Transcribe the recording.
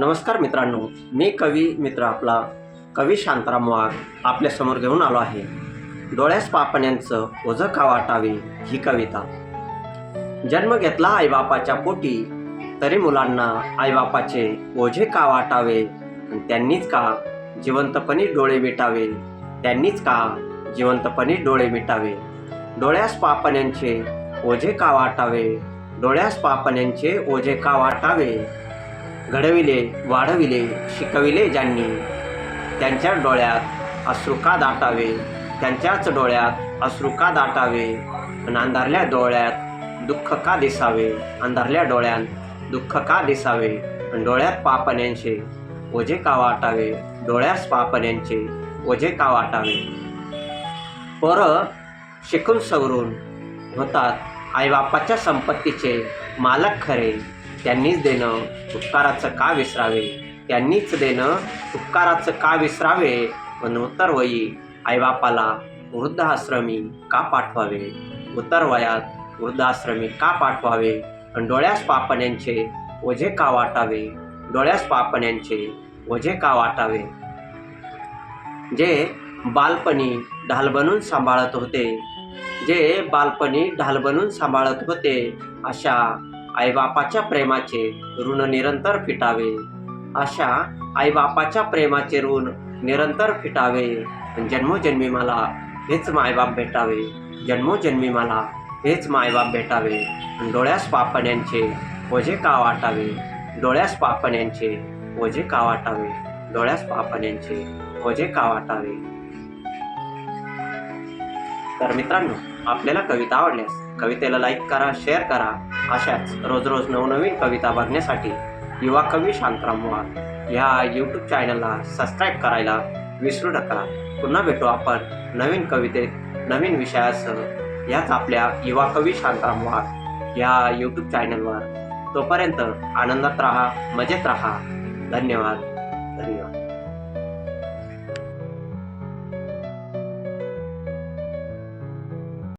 नमस्कार मित्रांनो मी कवी मित्र आपला कवी शांताराम वाघ आपल्यासमोर घेऊन आलो आहे. डोळ्यास पापण्यांचं ओझं का वाटावे ही कविता? जन्म घेतला आईबापाच्या पोटी तरी मुलांना आईबापाचे ओझे का वाटावे? त्यांनीच का जिवंतपणी डोळे मिटावे? त्यांनीच का जिवंतपणी डोळे मिटावे? डोळ्यास पापण्यांचे ओझे का वाटावे? डोळ्यास पापण्यांचे ओझे का वाटावे? घडविले वाढविले शिकविले ज्यांनी. त्यांच्या डोळ्यात अश्रू का दाटावे त्यांच्याच डोळ्यात अश्रू का दाटावे. आणि अंधारल्या डोळ्यात दुःख का दिसावे? अंधारल्या डोळ्यात दुःख का दिसावे? आणि डोळ्यात पापण्यांचे ओझे का वाटावे? डोळ्यास पापण्यांचे ओझे का वाटावे? पोरं शिकून सवरून होतात आईबापाच्या संपत्तीचे मालक खरे. त्यांनीच देणं उपकाराचं का विसरावे? त्यांनीच देणं उपकाराचं का विसरावे? पण उत्तर वयी आईबापाला वृद्धाश्रमी का पाठवावे? उत्तर वयात वृद्धाश्रमी का पाठवावे? आणि डोळ्यास पापण्यांचे ओझे का वाटावे? डोळ्यास पापण्यांचे ओझे का वाटावे? जे बालपणी ढाल बनून सांभाळत होते जे बालपणी ढाल बनून सांभाळत होते अशा आईबापाच्या प्रेमाचे ऋण निरंतर फिटावे. अशा आईबापाच्या प्रेमाचे ऋण निरंतर फिटावे. जन्मोजन्मी मला हेच मायबाप भेटावे. जन्मोजन्मी मला हेच मायबाप भेटावे. डोळ्यास पापण्यांचे ओझे का वाटावे? डोळ्यास पापण्यांचे ओझे का वाटावे? डोळ्यास पापण्यांचे ओझे का वाटावे? तर मित्रांनो आपल्याला कविता आवडल्यास कवितेला लाईक करा शेअर करा. अशाच रोज रोज नवनवीन कविता बघण्यासाठी युवा कवी शांतराम वाघ ह्या यूट्यूब चॅनलला सबस्क्राईब करायला विसरू नका. पुन्हा भेटू आपण नवीन कवितेत नवीन विषयासह. याच आपल्या युवा कवी शांतराम वाघ या यूट्यूब चॅनलवर तोपर्यंत आनंदात राहा मजेत राहा. धन्यवाद. धन्यवाद.